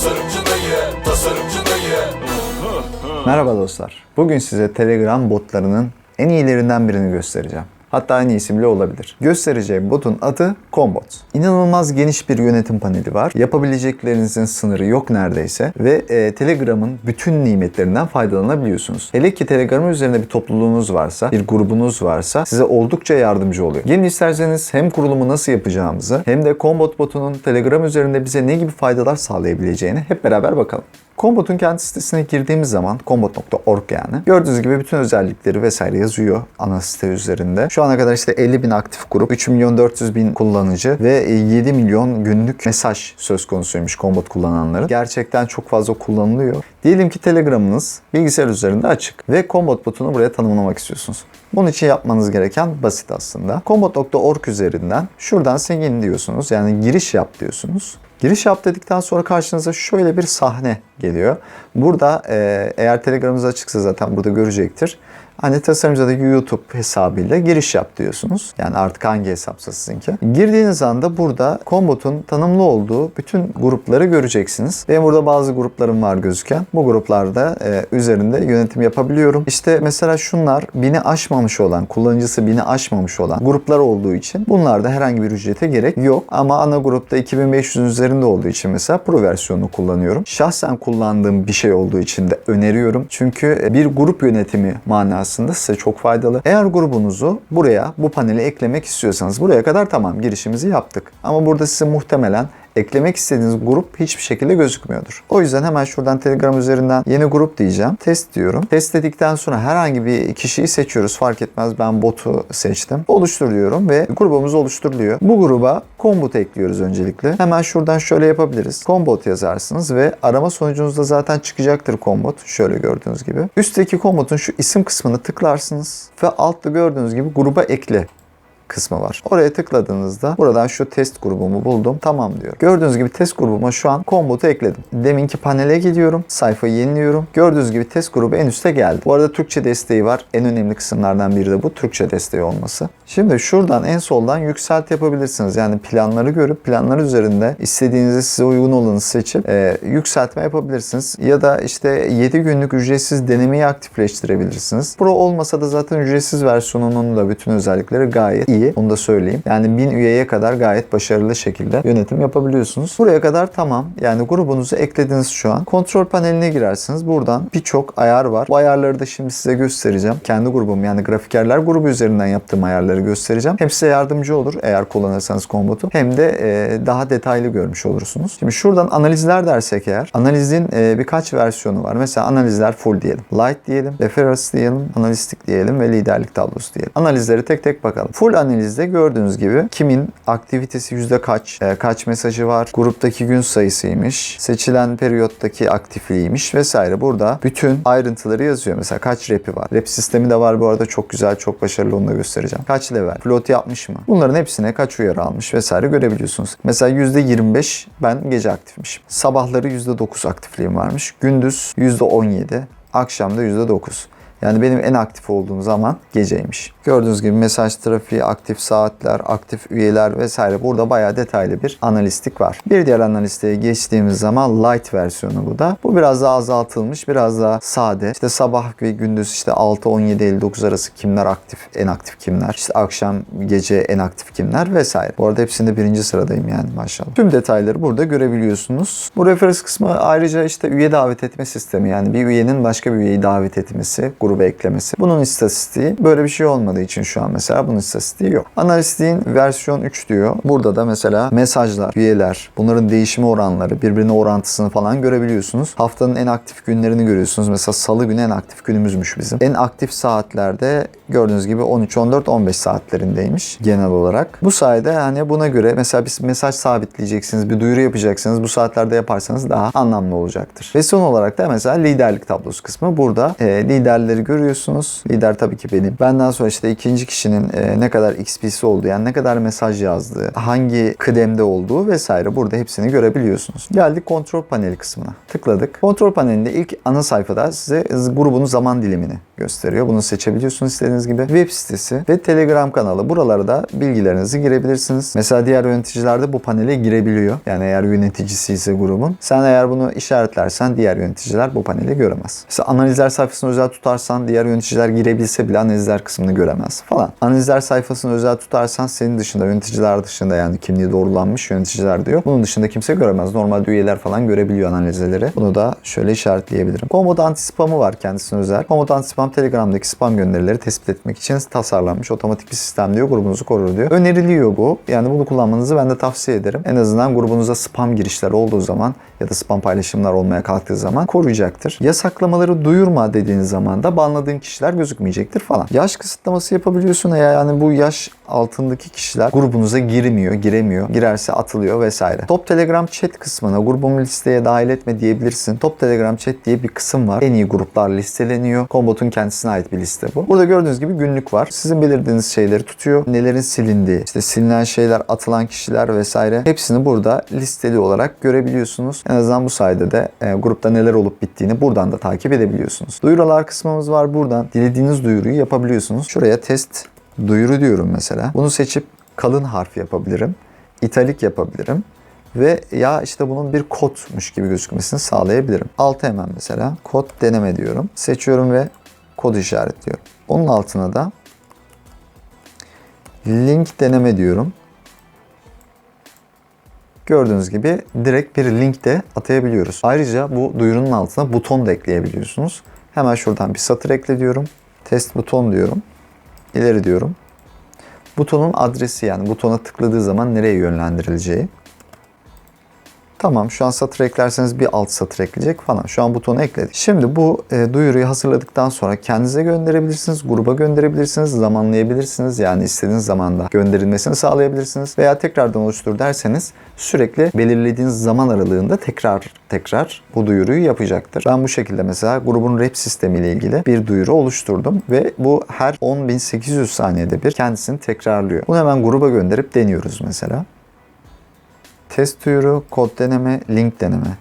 Tasarımcı dayı, tasarımcı dayı. Merhaba dostlar. Bugün size Telegram botlarının en iyilerinden birini göstereceğim. Hatta iyisi bile olabilir. Göstereceğim botun adı Combot. İnanılmaz geniş bir yönetim paneli var. Yapabileceklerinizin sınırı yok neredeyse. Ve e, Telegram'ın bütün nimetlerinden faydalanabiliyorsunuz. Hele ki Telegram'ın üzerinde bir topluluğunuz varsa, bir grubunuz varsa size oldukça yardımcı oluyor. Gelin isterseniz hem kurulumu nasıl yapacağımızı hem de Combot botunun Telegram üzerinde bize ne gibi faydalar sağlayabileceğini hep beraber bakalım. Combot'un kendi sitesine girdiğimiz zaman combot.org yani gördüğünüz gibi bütün özellikleri vesaire yazıyor ana site üzerinde. Şu ana kadar işte 50 bin aktif grup, 3 milyon 400 bin kullanıcı ve 7 milyon günlük mesaj söz konusuymuş Combot kullananların. Gerçekten çok fazla kullanılıyor. Diyelim ki Telegram'ınız bilgisayar üzerinde açık ve Combot botunu buraya tanımlamak istiyorsunuz. Bunun için yapmanız gereken basit aslında. Combot.org üzerinden şuradan sign diyorsunuz. Yani giriş yap diyorsunuz. Giriş yap dedikten sonra karşınıza şöyle bir sahne geliyor. Burada eğer Telegram'ınız açıksa zaten burada görecektir. Hani tasarımcıda YouTube hesabıyla giriş yap diyorsunuz. Yani artık hangi hesapsa sizinki. Girdiğiniz anda burada Combot'un tanımlı olduğu bütün grupları göreceksiniz. Benim burada bazı gruplarım var gözüken. Bu gruplarda e, üzerinde yönetim yapabiliyorum. İşte mesela şunlar bini aşmamış olan, kullanıcısı bini aşmamış olan gruplar olduğu için bunlarda herhangi bir ücrete gerek yok. Ama ana grupta 2500'ün üzerinde olduğu için mesela Pro versiyonunu kullanıyorum. Şahsen kullandığım bir şey olduğu için de öneriyorum. Çünkü bir grup yönetimi manası aslında size çok faydalı. Eğer grubunuzu buraya bu panele eklemek istiyorsanız buraya kadar tamam girişimizi yaptık. Ama burada size muhtemelen eklemek istediğiniz grup hiçbir şekilde gözükmüyordur. O yüzden hemen şuradan Telegram üzerinden yeni grup diyeceğim. Test diyorum. Test dedikten sonra herhangi bir kişiyi seçiyoruz. Fark etmez ben botu seçtim. Oluştur diyorum ve grubumuz oluşturuluyor. Bu gruba Combot ekliyoruz öncelikle. Hemen şuradan şöyle yapabiliriz. Combot yazarsınız ve arama sonucunuzda zaten çıkacaktır Combot. Şöyle gördüğünüz gibi. Üstteki Combot'un şu isim kısmını tıklarsınız ve altta gördüğünüz gibi gruba ekle kısmı var. Oraya tıkladığınızda buradan şu test grubumu buldum. Tamam diyor. Gördüğünüz gibi test grubuma şu an Combot'u ekledim. Deminki panele gidiyorum. Sayfayı yeniliyorum. Gördüğünüz gibi test grubu en üste geldi. Bu arada Türkçe desteği var. En önemli kısımlardan biri de bu Türkçe desteği olması. Şimdi şuradan en soldan yükselt yapabilirsiniz. Yani planları görüp planlar üzerinde istediğinizi size uygun olanı seçip e, yükseltme yapabilirsiniz. Ya da işte 7 günlük ücretsiz denemeyi aktifleştirebilirsiniz. Pro olmasa da zaten ücretsiz versiyonunun da bütün özellikleri gayet iyi iyi. Onu da söyleyeyim. Yani 1000 üyeye kadar gayet başarılı şekilde yönetim yapabiliyorsunuz. Buraya kadar tamam. Yani grubunuzu eklediniz şu an. Kontrol paneline girersiniz. Buradan birçok ayar var. Bu ayarları da şimdi size göstereceğim. Kendi grubum yani grafikerler grubu üzerinden yaptığım ayarları göstereceğim. Hem size yardımcı olur eğer kullanırsanız kombotu. Hem de e, daha detaylı görmüş olursunuz. Şimdi şuradan analizler dersek eğer. Analizin e, birkaç versiyonu var. Mesela analizler full diyelim. Light diyelim. Reference diyelim. Analistik diyelim ve liderlik tablosu diyelim. Analizleri tek tek bakalım. Full analizde gördüğünüz gibi kimin aktivitesi yüzde kaç, e, kaç mesajı var, gruptaki gün sayısıymış, seçilen periyottaki aktifliğiymiş vesaire. Burada bütün ayrıntıları yazıyor. Mesela kaç repi var. Rep sistemi de var bu arada çok güzel, çok başarılı onu da göstereceğim. Kaç level, float yapmış mı? Bunların hepsine kaç uyarı almış vesaire görebiliyorsunuz. Mesela yüzde 25 ben gece aktifmişim. Sabahları %9 aktifliğim varmış. Gündüz %17, akşamda %9. Yani benim en aktif olduğum zaman geceymiş. Gördüğünüz gibi mesaj trafiği, aktif saatler, aktif üyeler vesaire burada bayağı detaylı bir analistik var. Bir diğer analistiğe geçtiğimiz zaman light versiyonu bu da. Bu biraz daha azaltılmış, biraz daha sade. İşte sabah ve gündüz işte 6, 17, 59 arası kimler aktif, en aktif kimler. İşte akşam, gece en aktif kimler vesaire. Bu arada hepsinde birinci sıradayım yani maşallah. Tüm detayları burada görebiliyorsunuz. Bu referans kısmı ayrıca işte üye davet etme sistemi yani bir üyenin başka bir üyeyi davet etmesi, gruba eklemesi. Bunun istatistiği böyle bir şey olmadığı için şu an mesela bunun istatistiği yok. Analistiğin versiyon 3 diyor. Burada da mesela mesajlar, üyeler, bunların değişimi oranları, birbirine orantısını falan görebiliyorsunuz. Haftanın en aktif günlerini görüyorsunuz. Mesela salı günü en aktif günümüzmüş bizim. En aktif saatlerde gördüğünüz gibi 13, 14, 15 saatlerindeymiş genel olarak. Bu sayede hani buna göre mesela bir mesaj sabitleyeceksiniz, bir duyuru yapacaksınız. Bu saatlerde yaparsanız daha anlamlı olacaktır. Ve son olarak da mesela liderlik tablosu kısmı. Burada e, liderleri görüyorsunuz. Lider tabii ki benim. Benden sonra işte ikinci kişinin e, ne kadar XP'si olduğu yani ne kadar mesaj yazdığı, hangi kıdemde olduğu vesaire burada hepsini görebiliyorsunuz. Geldik kontrol paneli kısmına. Tıkladık. Kontrol panelinde ilk ana sayfada size grubun zaman dilimini gösteriyor. Bunu seçebiliyorsunuz istediğiniz gibi. Web sitesi ve Telegram kanalı. Buralara da bilgilerinizi girebilirsiniz. Mesela diğer yöneticiler de bu panele girebiliyor. Yani eğer yöneticisi ise grubun. Sen eğer bunu işaretlersen diğer yöneticiler bu paneli göremez. Mesela analizler sayfasını özel tutarsan diğer yöneticiler girebilse bile analizler kısmını göremez falan. Analizler sayfasını özel tutarsan senin dışında yöneticiler dışında yani kimliği doğrulanmış yöneticiler diyor. Bunun dışında kimse göremez. Normalde üyeler falan görebiliyor analizleri. Bunu da şöyle işaretleyebilirim. Komodo anti-spam'ı var kendisine özel. Komodo anti-spam Telegram'daki spam gönderileri tespit etmek için tasarlanmış otomatik bir sistem diyor. Grubunuzu korur diyor. Öneriliyor bu. Yani bunu kullanmanızı ben de tavsiye ederim. En azından grubunuza spam girişler olduğu zaman ya da spam paylaşımlar olmaya kalktığı zaman koruyacaktır. Yasaklamaları duyurma dediğiniz zaman da banladığın kişiler gözükmeyecektir falan. Yaş kısıtlaması yapabiliyorsun eğer yani bu yaş altındaki kişiler grubunuza girmiyor, giremiyor. Girerse atılıyor vesaire. Top Telegram chat kısmına grubumu listeye dahil etme diyebilirsin. Top Telegram chat diye bir kısım var. En iyi gruplar listeleniyor. Kombot'un kendisine ait bir liste bu. Burada gördüğünüz gibi günlük var. Sizin belirlediğiniz şeyleri tutuyor. Nelerin silindiği, işte silinen şeyler, atılan kişiler vesaire hepsini burada listeli olarak görebiliyorsunuz. En azından bu sayede de e, grupta neler olup bittiğini buradan da takip edebiliyorsunuz. Duyurular kısmımız var. Buradan dilediğiniz duyuruyu yapabiliyorsunuz. Şuraya test duyuru diyorum mesela. Bunu seçip kalın harf yapabilirim. İtalik yapabilirim. Ve ya işte bunun bir kodmuş gibi gözükmesini sağlayabilirim. Altı hemen mesela kod deneme diyorum. Seçiyorum ve kod işaretliyorum. Onun altına da link deneme diyorum. Gördüğünüz gibi direkt bir link de atayabiliyoruz. Ayrıca bu duyurunun altına buton da ekleyebiliyorsunuz. Hemen şuradan bir satır ekle diyorum. Test buton diyorum. İleri diyorum. Butonun adresi yani butona tıkladığı zaman nereye yönlendirileceği. Tamam şu an satır eklerseniz bir alt satır ekleyecek falan. Şu an butonu ekledik. Şimdi bu e, duyuruyu hazırladıktan sonra kendinize gönderebilirsiniz, gruba gönderebilirsiniz, zamanlayabilirsiniz. Yani istediğiniz zamanda gönderilmesini sağlayabilirsiniz. Veya tekrardan oluştur derseniz sürekli belirlediğiniz zaman aralığında tekrar tekrar bu duyuruyu yapacaktır. Ben bu şekilde mesela grubun rap sistemiyle ilgili bir duyuru oluşturdum ve bu her 10.800 saniyede bir kendisini tekrarlıyor. Bunu hemen gruba gönderip deniyoruz mesela. Test duyuru, kod deneme, link deneme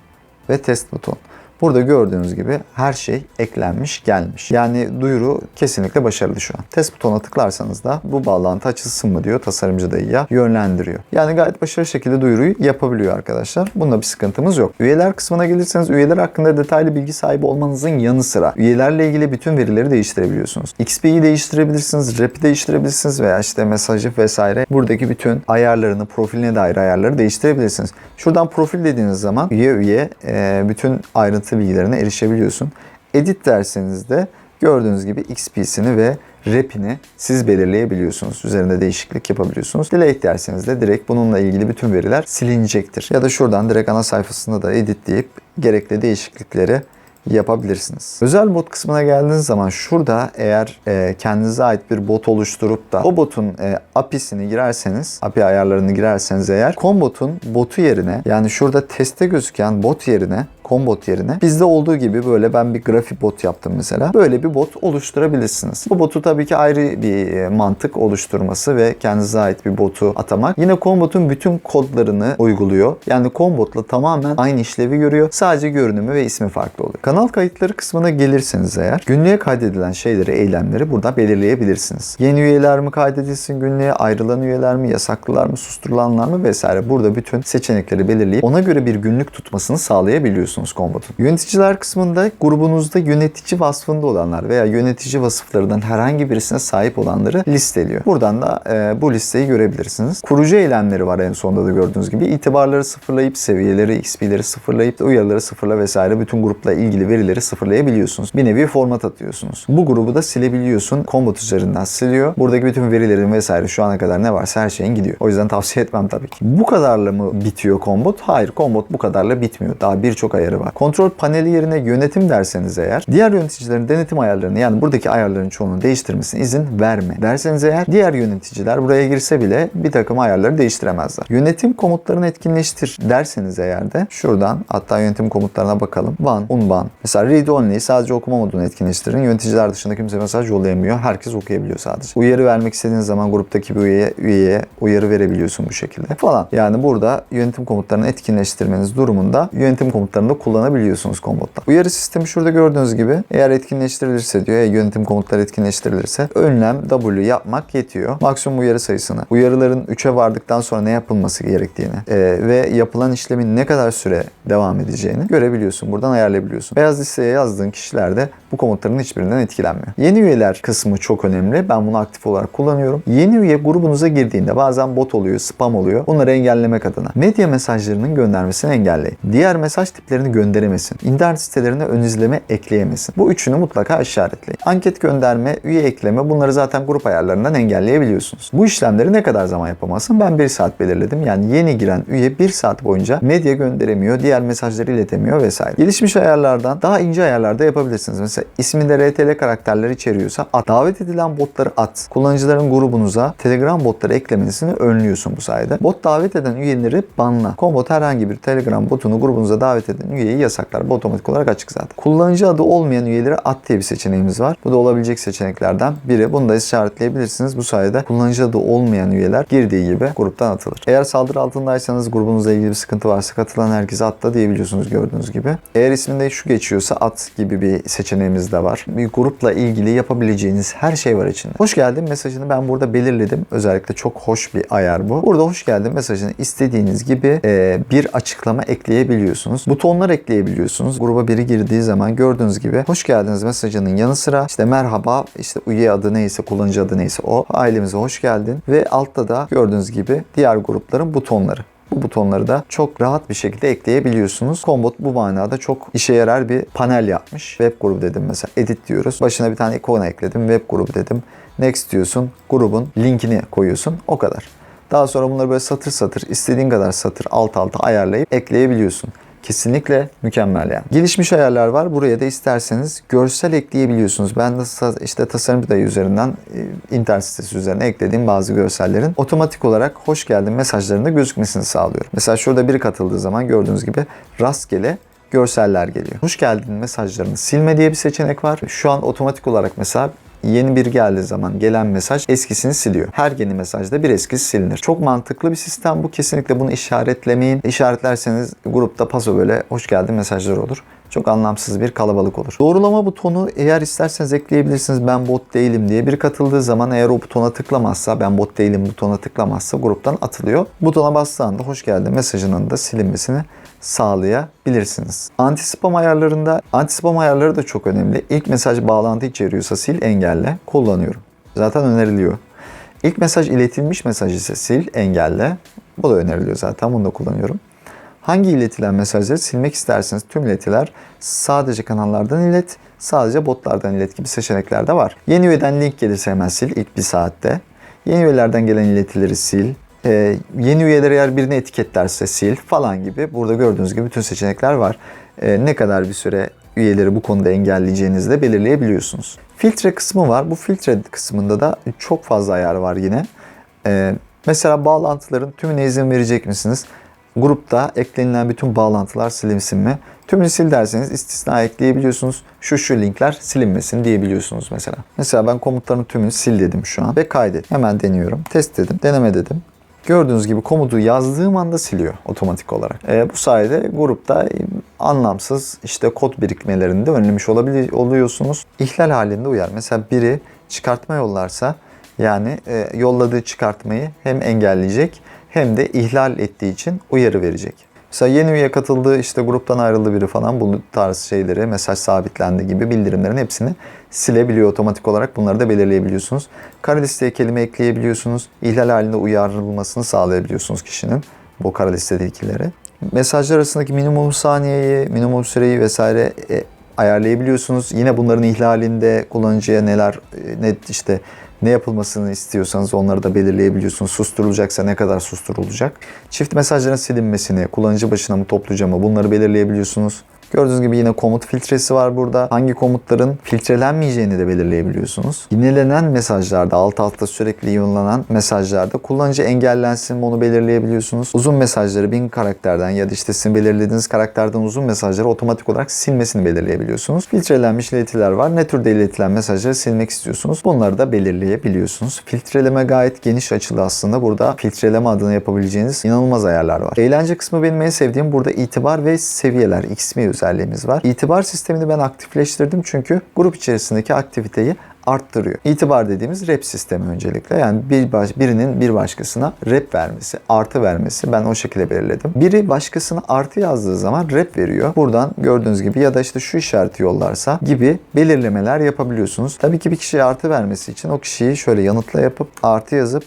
ve test buton. Burada gördüğünüz gibi her şey eklenmiş gelmiş. Yani duyuru kesinlikle başarılı şu an. Test butonuna tıklarsanız da bu bağlantı açılsın mı diyor tasarımcı dayıya yönlendiriyor. Yani gayet başarılı şekilde duyuruyu yapabiliyor arkadaşlar. Bunda bir sıkıntımız yok. Üyeler kısmına gelirseniz üyeler hakkında detaylı bilgi sahibi olmanızın yanı sıra üyelerle ilgili bütün verileri değiştirebiliyorsunuz. XP'yi değiştirebilirsiniz, rap'i değiştirebilirsiniz veya işte mesajı vesaire. Buradaki bütün ayarlarını, profiline dair ayarları değiştirebilirsiniz. Şuradan profil dediğiniz zaman üye üye e, bütün ayrıntı bilgilerine erişebiliyorsun. Edit derseniz de gördüğünüz gibi XP'sini ve rap'ini siz belirleyebiliyorsunuz. Üzerinde değişiklik yapabiliyorsunuz. Delete derseniz de direkt bununla ilgili bütün veriler silinecektir. Ya da şuradan direkt ana sayfasında da edit deyip gerekli değişiklikleri yapabilirsiniz. Özel bot kısmına geldiğiniz zaman şurada eğer e, kendinize ait bir bot oluşturup da o botun e, API'sini girerseniz, API ayarlarını girerseniz eğer Combot'un botu yerine yani şurada teste gözüken bot yerine Combot yerine bizde olduğu gibi böyle ben bir grafik bot yaptım mesela. Böyle bir bot oluşturabilirsiniz. Bu botu tabii ki ayrı bir e, mantık oluşturması ve kendinize ait bir botu atamak. Yine Combot'un bütün kodlarını uyguluyor. Yani Combot'la tamamen aynı işlevi görüyor. Sadece görünümü ve ismi farklı oluyor. Kanal kayıtları kısmına gelirseniz eğer günlüğe kaydedilen şeyleri, eylemleri burada belirleyebilirsiniz. Yeni üyeler mi kaydedilsin günlüğe, ayrılan üyeler mi, yasaklılar mı, susturulanlar mı vesaire. Burada bütün seçenekleri belirleyip ona göre bir günlük tutmasını sağlayabiliyorsunuz Combot'un. Yöneticiler kısmında grubunuzda yönetici vasfında olanlar veya yönetici vasıflarından herhangi birisine sahip olanları listeliyor. Buradan da e, bu listeyi görebilirsiniz. Kurucu eylemleri var en sonunda da gördüğünüz gibi. İtibarları sıfırlayıp seviyeleri, XP'leri sıfırlayıp uyarıları sıfırla vesaire bütün grupla ilgili verileri sıfırlayabiliyorsunuz. Bir nevi format atıyorsunuz. Bu grubu da silebiliyorsun. Combot üzerinden siliyor. Buradaki bütün verilerin vesaire şu ana kadar ne varsa her şeyin gidiyor. O yüzden tavsiye etmem tabii ki. Bu kadarla mı bitiyor Combot? Hayır. Combot bu kadarla bitmiyor. Daha birçok ayarı var. Kontrol paneli yerine yönetim derseniz eğer diğer yöneticilerin denetim ayarlarını yani buradaki ayarların çoğunu değiştirmesine izin verme derseniz eğer diğer yöneticiler buraya girse bile bir takım ayarları değiştiremezler. Yönetim komutlarını etkinleştir derseniz eğer de şuradan hatta yönetim komutlarına bakalım. Ban, unban. Mesela read only sadece okuma modunu etkinleştirin. Yöneticiler dışında kimse mesaj yollayamıyor. Herkes okuyabiliyor sadece. Uyarı vermek istediğiniz zaman gruptaki bir üyeye, üyeye uyarı verebiliyorsun bu şekilde falan. Yani burada yönetim komutlarını etkinleştirmeniz durumunda yönetim komutlarını kullanabiliyorsunuz komutla. Uyarı sistemi şurada gördüğünüz gibi eğer etkinleştirilirse diyor, eğer yönetim komutları etkinleştirilirse önlem W yapmak yetiyor. Maksimum uyarı sayısını, uyarıların 3'e vardıktan sonra ne yapılması gerektiğini e, ve yapılan işlemin ne kadar süre devam edeceğini görebiliyorsun. Buradan ayarlayabiliyorsun. Beyaz listeye yazdığın kişiler de bu komutların hiçbirinden etkilenmiyor. Yeni üyeler kısmı çok önemli. Ben bunu aktif olarak kullanıyorum. Yeni üye grubunuza girdiğinde bazen bot oluyor, spam oluyor. Bunları engellemek adına medya mesajlarının göndermesini engelleyin. Diğer mesaj tiplerini gönderemesin. İnternet sitelerine ön izleme ekleyemesin. Bu üçünü mutlaka işaretleyin. Anket gönderme, üye ekleme bunları zaten grup ayarlarından engelleyebiliyorsunuz. Bu işlemleri ne kadar zaman yapamazsın? Ben 1 saat belirledim. Yani yeni giren üye 1 saat boyunca medya gönderemiyor, diğer mesajları iletemiyor vesaire. Gelişmiş ayarlardan daha ince ayarlarda yapabilirsiniz. Mesela isminde RTL karakterler içeriyorsa at. Davet edilen botları at. Kullanıcıların grubunuza Telegram botları eklemesini önlüyorsun bu sayede. Bot davet eden üyeleri banla. Kombot herhangi bir Telegram botunu grubunuza davet eden üyeyi yasaklar. Bu otomatik olarak açık zaten. Kullanıcı adı olmayan üyeleri at diye bir seçeneğimiz var. Bu da olabilecek seçeneklerden biri. Bunu da işaretleyebilirsiniz. Bu sayede kullanıcı adı olmayan üyeler girdiği gibi gruptan atılır. Eğer saldırı altındaysanız grubunuzla ilgili bir sıkıntı varsa katılan herkese atla diyebiliyorsunuz gördüğünüz gibi. Eğer isminde şu geçiyorsa at gibi bir seçeneğimiz de var. Bir grupla ilgili yapabileceğiniz her şey var içinde. Hoş geldin mesajını ben burada belirledim. Özellikle çok hoş bir ayar bu. Burada hoş geldin mesajını istediğiniz gibi e, bir açıklama ekleyebiliyorsunuz. Butonlar ekleyebiliyorsunuz. Gruba biri girdiği zaman gördüğünüz gibi hoş geldiniz mesajının yanı sıra işte merhaba işte üye adı neyse kullanıcı adı neyse o ailemize hoş geldin ve altta da gördüğünüz gibi diğer grupların butonları. Bu butonları da çok rahat bir şekilde ekleyebiliyorsunuz. Combot bu manada çok işe yarar bir panel yapmış. Web grubu dedim mesela edit diyoruz. Başına bir tane ikon ekledim. Web grubu dedim. Next diyorsun. Grubun linkini koyuyorsun. O kadar. Daha sonra bunları böyle satır satır istediğin kadar satır alt alta ayarlayıp ekleyebiliyorsun. Kesinlikle mükemmel yani. Gelişmiş ayarlar var. Buraya da isterseniz görsel ekleyebiliyorsunuz. Ben de işte tasarım dayı üzerinden e, internet sitesi üzerine eklediğim bazı görsellerin otomatik olarak hoş geldin mesajlarında gözükmesini sağlıyorum. Mesela şurada biri katıldığı zaman gördüğünüz gibi rastgele görseller geliyor. Hoş geldin mesajlarını silme diye bir seçenek var. Şu an otomatik olarak mesela Yeni bir geldiği zaman gelen mesaj eskisini siliyor. Her yeni mesajda bir eskisi silinir. Çok mantıklı bir sistem bu. Kesinlikle bunu işaretlemeyin. İşaretlerseniz grupta paso böyle hoş geldin mesajlar olur. Çok anlamsız bir kalabalık olur. Doğrulama butonu eğer isterseniz ekleyebilirsiniz. Ben bot değilim diye. Bir katıldığı zaman eğer o butona tıklamazsa, ben bot değilim butona tıklamazsa gruptan atılıyor. Butona bastığı anda hoş geldin mesajının da silinmesini sağlayabilirsiniz. Anti spam ayarlarında anti spam ayarları da çok önemli. İlk mesaj bağlantı içeriyorsa sil, engelle, kullanıyorum. Zaten öneriliyor. İlk mesaj iletilmiş mesaj ise sil, engelle. Bu da öneriliyor zaten. Bunu da kullanıyorum. Hangi iletilen mesajları silmek isterseniz tüm iletiler sadece kanallardan ilet, sadece botlardan ilet gibi seçenekler de var. Yeni üyeden link gelirse hemen sil ilk bir saatte. Yeni üyelerden gelen iletileri sil. Ee, yeni üyeleri eğer birini etiketlerse sil falan gibi. Burada gördüğünüz gibi bütün seçenekler var. Ee, ne kadar bir süre üyeleri bu konuda engelleyeceğinizi de belirleyebiliyorsunuz. Filtre kısmı var. Bu filtre kısmında da çok fazla ayar var yine. Ee, mesela bağlantıların tümüne izin verecek misiniz? Grupta eklenilen bütün bağlantılar silinsin mi? Tümünü sil derseniz istisna ekleyebiliyorsunuz. Şu şu linkler silinmesin diyebiliyorsunuz mesela. Mesela ben komutların tümünü sil dedim şu an ve kaydet. Hemen deniyorum. Test dedim. Deneme dedim. Gördüğünüz gibi komutu yazdığım anda siliyor otomatik olarak. E, bu sayede grupta e, anlamsız işte kod birikmelerini de önlemiş olabilir, oluyorsunuz. İhlal halinde uyar. Mesela biri çıkartma yollarsa yani e, yolladığı çıkartmayı hem engelleyecek hem de ihlal ettiği için uyarı verecek. Mesela yeni üye katıldı, işte gruptan ayrıldı biri falan bu tarz şeyleri, mesaj sabitlendi gibi bildirimlerin hepsini silebiliyor otomatik olarak. Bunları da belirleyebiliyorsunuz. Kara listeye kelime ekleyebiliyorsunuz. İhlal halinde uyarılmasını sağlayabiliyorsunuz kişinin bu kara listedekileri. Mesajlar arasındaki minimum saniyeyi, minimum süreyi vesaire e, ayarlayabiliyorsunuz. Yine bunların ihlalinde kullanıcıya neler e, ne işte ne yapılmasını istiyorsanız onları da belirleyebiliyorsunuz. Susturulacaksa ne kadar susturulacak. Çift mesajların silinmesini, kullanıcı başına mı topluca mı bunları belirleyebiliyorsunuz. Gördüğünüz gibi yine komut filtresi var burada. Hangi komutların filtrelenmeyeceğini de belirleyebiliyorsunuz. Yinelenen mesajlarda, alt alta sürekli yayınlanan mesajlarda kullanıcı engellensin mi onu belirleyebiliyorsunuz. Uzun mesajları bin karakterden ya da işte sizin belirlediğiniz karakterden uzun mesajları otomatik olarak silmesini belirleyebiliyorsunuz. Filtrelenmiş iletiler var. Ne türde iletilen mesajları silmek istiyorsunuz? Bunları da belirleyebiliyorsunuz. Filtreleme gayet geniş açılı aslında. Burada filtreleme adına yapabileceğiniz inanılmaz ayarlar var. Eğlence kısmı benim en sevdiğim burada itibar ve seviyeler, XP özelliğimiz var. İtibar sistemini ben aktifleştirdim çünkü grup içerisindeki aktiviteyi arttırıyor. İtibar dediğimiz rep sistemi öncelikle. Yani bir baş, birinin bir başkasına rep vermesi, artı vermesi ben o şekilde belirledim. Biri başkasına artı yazdığı zaman rep veriyor. Buradan gördüğünüz gibi ya da işte şu işareti yollarsa gibi belirlemeler yapabiliyorsunuz. Tabii ki bir kişiye artı vermesi için o kişiyi şöyle yanıtla yapıp artı yazıp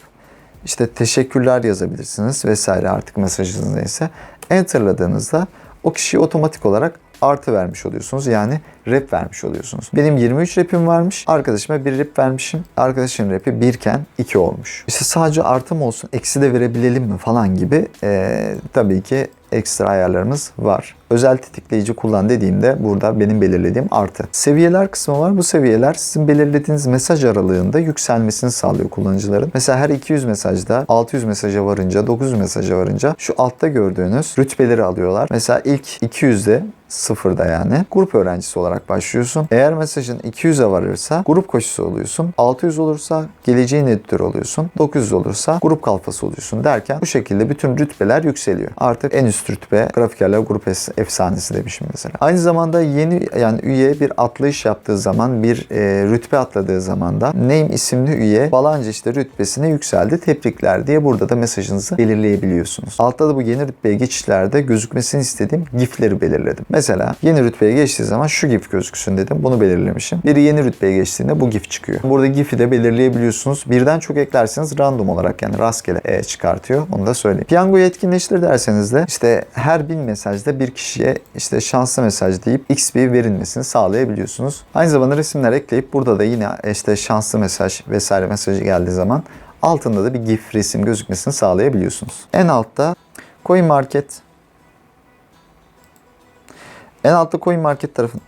işte teşekkürler yazabilirsiniz vesaire artık mesajınız neyse. Enter'ladığınızda o kişiye otomatik olarak artı vermiş oluyorsunuz. Yani rep vermiş oluyorsunuz. Benim 23 repim varmış. Arkadaşıma bir rep vermişim. Arkadaşın repi 1 iken 2 olmuş. İşte sadece artı mı olsun, eksi de verebilelim mi falan gibi ee, tabii ki ekstra ayarlarımız var. Özel tetikleyici kullan dediğimde burada benim belirlediğim artı. Seviyeler kısmı var. Bu seviyeler sizin belirlediğiniz mesaj aralığında yükselmesini sağlıyor kullanıcıların. Mesela her 200 mesajda 600 mesaja varınca 900 mesaja varınca şu altta gördüğünüz rütbeleri alıyorlar. Mesela ilk 200'de sıfırda yani grup öğrencisi olarak başlıyorsun. Eğer mesajın 200'e varırsa grup koşusu oluyorsun. 600 olursa geleceğin editörü oluyorsun. 900 olursa grup kalfası oluyorsun derken bu şekilde bütün rütbeler yükseliyor. Artık en üst rütbe grafikerler grup es- efsanesi demişim mesela. Aynı zamanda yeni yani üye bir atlayış yaptığı zaman bir e, rütbe atladığı zaman da name isimli üye falanca işte rütbesine yükseldi tebrikler diye burada da mesajınızı belirleyebiliyorsunuz. Altta da bu yeni rütbeye geçişlerde gözükmesini istediğim gifleri belirledim. Mesela yeni rütbeye geçtiği zaman şu gif gözüksün dedim. Bunu belirlemişim. Biri yeni rütbeye geçtiğinde bu gif çıkıyor. Burada gif'i de belirleyebiliyorsunuz. Birden çok eklerseniz random olarak yani rastgele e çıkartıyor. Onu da söyleyeyim. Piyangoyu etkinleştir derseniz de işte her bin mesajda bir kişiye işte şanslı mesaj deyip XP verilmesini sağlayabiliyorsunuz. Aynı zamanda resimler ekleyip burada da yine işte şanslı mesaj vesaire mesajı geldiği zaman altında da bir gif resim gözükmesini sağlayabiliyorsunuz. En altta Coin Market en altta Coin Market tarafın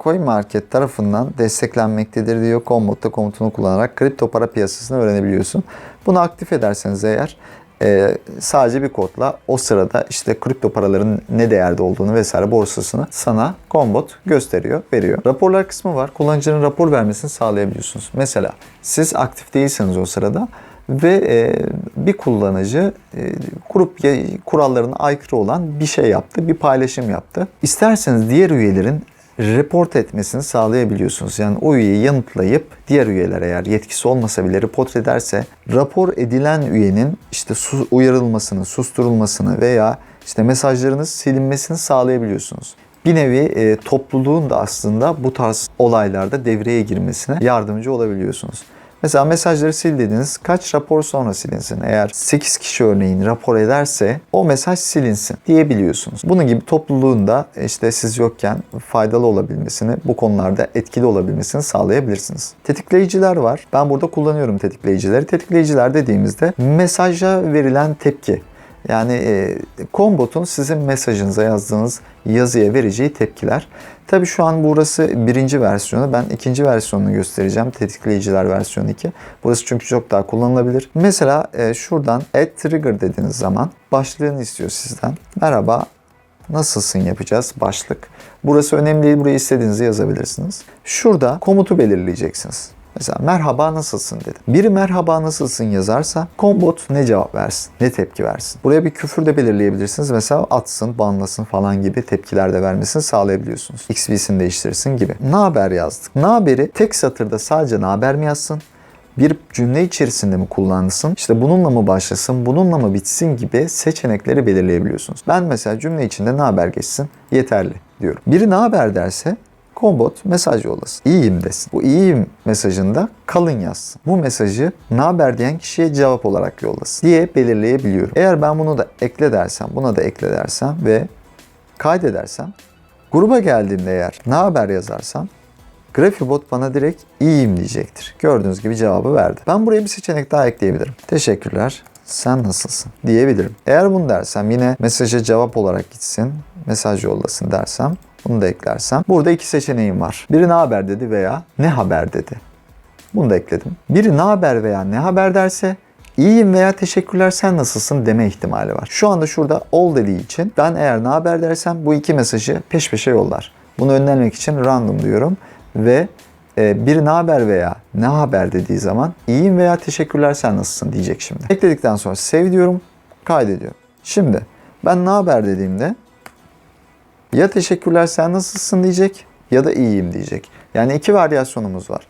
Coin Market tarafından desteklenmektedir diyor. Combot'ta komutunu kullanarak kripto para piyasasını öğrenebiliyorsun. Bunu aktif ederseniz eğer e, sadece bir kodla o sırada işte kripto paraların ne değerde olduğunu vesaire borsasını sana Combot gösteriyor, veriyor. Raporlar kısmı var. Kullanıcının rapor vermesini sağlayabiliyorsunuz. Mesela siz aktif değilseniz o sırada ve e, bir kullanıcı e, grup kurallarına aykırı olan bir şey yaptı, bir paylaşım yaptı. İsterseniz diğer üyelerin report etmesini sağlayabiliyorsunuz. Yani o üyeyi yanıtlayıp diğer üyeler eğer yetkisi olmasa bile report ederse rapor edilen üyenin işte uyarılmasını, susturulmasını veya işte mesajlarınız silinmesini sağlayabiliyorsunuz. Bir nevi e, topluluğun da aslında bu tarz olaylarda devreye girmesine yardımcı olabiliyorsunuz. Mesela mesajları sil dediniz. Kaç rapor sonra silinsin? Eğer 8 kişi örneğin rapor ederse o mesaj silinsin diyebiliyorsunuz. Bunun gibi topluluğun da işte siz yokken faydalı olabilmesini, bu konularda etkili olabilmesini sağlayabilirsiniz. Tetikleyiciler var. Ben burada kullanıyorum tetikleyicileri. Tetikleyiciler dediğimizde mesaja verilen tepki. Yani e, Combot'un sizin mesajınıza yazdığınız yazıya vereceği tepkiler. Tabi şu an burası birinci versiyonu. Ben ikinci versiyonunu göstereceğim. Tetikleyiciler versiyonu 2. Burası çünkü çok daha kullanılabilir. Mesela e, şuradan add trigger dediğiniz zaman başlığını istiyor sizden. Merhaba nasılsın yapacağız başlık. Burası önemli değil. Buraya istediğinizi yazabilirsiniz. Şurada komutu belirleyeceksiniz. Mesela merhaba nasılsın dedim. Biri merhaba nasılsın yazarsa kombot ne cevap versin, ne tepki versin. Buraya bir küfür de belirleyebilirsiniz. Mesela atsın, banlasın falan gibi tepkiler de vermesini sağlayabiliyorsunuz. XP'sini değiştirsin gibi. Ne haber yazdık. Ne haberi tek satırda sadece ne haber mi yazsın? bir cümle içerisinde mi kullanılsın, işte bununla mı başlasın, bununla mı bitsin gibi seçenekleri belirleyebiliyorsunuz. Ben mesela cümle içinde ne haber geçsin yeterli diyorum. Biri ne haber derse Kombot mesaj yollasın. İyiyim desin. Bu iyiyim mesajında kalın yazsın. Bu mesajı ne haber diyen kişiye cevap olarak yollasın diye belirleyebiliyorum. Eğer ben bunu da ekle dersem, buna da ekle dersem ve kaydedersem gruba geldiğimde eğer ne haber yazarsam Grafibot bana direkt iyiyim diyecektir. Gördüğünüz gibi cevabı verdi. Ben buraya bir seçenek daha ekleyebilirim. Teşekkürler. Sen nasılsın? diyebilirim. Eğer bunu dersem yine mesaja cevap olarak gitsin mesaj yollasın dersem, bunu da eklersem. Burada iki seçeneğim var. Biri ne haber dedi veya ne haber dedi. Bunu da ekledim. Biri ne haber veya ne haber derse iyiyim veya teşekkürler sen nasılsın deme ihtimali var. Şu anda şurada ol dediği için ben eğer ne haber dersem bu iki mesajı peş peşe yollar. Bunu önlemek için random diyorum ve e, biri ne haber veya ne haber dediği zaman iyiyim veya teşekkürler sen nasılsın diyecek şimdi. Ekledikten sonra sev diyorum, kaydediyorum. Şimdi ben ne haber dediğimde ya teşekkürler sen nasılsın diyecek ya da iyiyim diyecek. Yani iki varyasyonumuz var.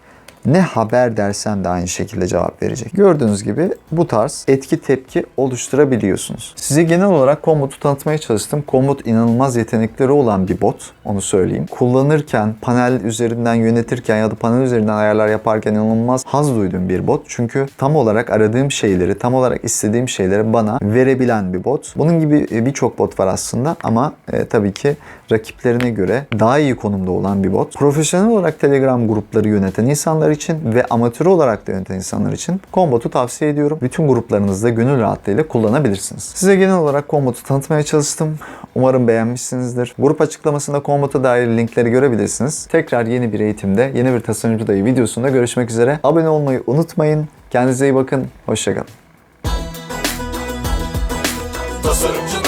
Ne haber dersen de aynı şekilde cevap verecek. Gördüğünüz gibi bu tarz etki tepki oluşturabiliyorsunuz. Size genel olarak Kombot'u tanıtmaya çalıştım. Kombot inanılmaz yetenekleri olan bir bot. Onu söyleyeyim. Kullanırken, panel üzerinden yönetirken ya da panel üzerinden ayarlar yaparken inanılmaz haz duyduğum bir bot. Çünkü tam olarak aradığım şeyleri, tam olarak istediğim şeyleri bana verebilen bir bot. Bunun gibi e, birçok bot var aslında ama e, tabii ki rakiplerine göre daha iyi konumda olan bir bot. Profesyonel olarak Telegram grupları yöneten insanlar için ve amatör olarak da yöneten insanlar için Kombot'u tavsiye ediyorum. Bütün gruplarınızda gönül rahatlığıyla kullanabilirsiniz. Size genel olarak Kombot'u tanıtmaya çalıştım. Umarım beğenmişsinizdir. Grup açıklamasında Kombot'a dair linkleri görebilirsiniz. Tekrar yeni bir eğitimde, yeni bir tasarımcı dayı videosunda görüşmek üzere. Abone olmayı unutmayın. Kendinize iyi bakın. Hoşçakalın. Tasarımcı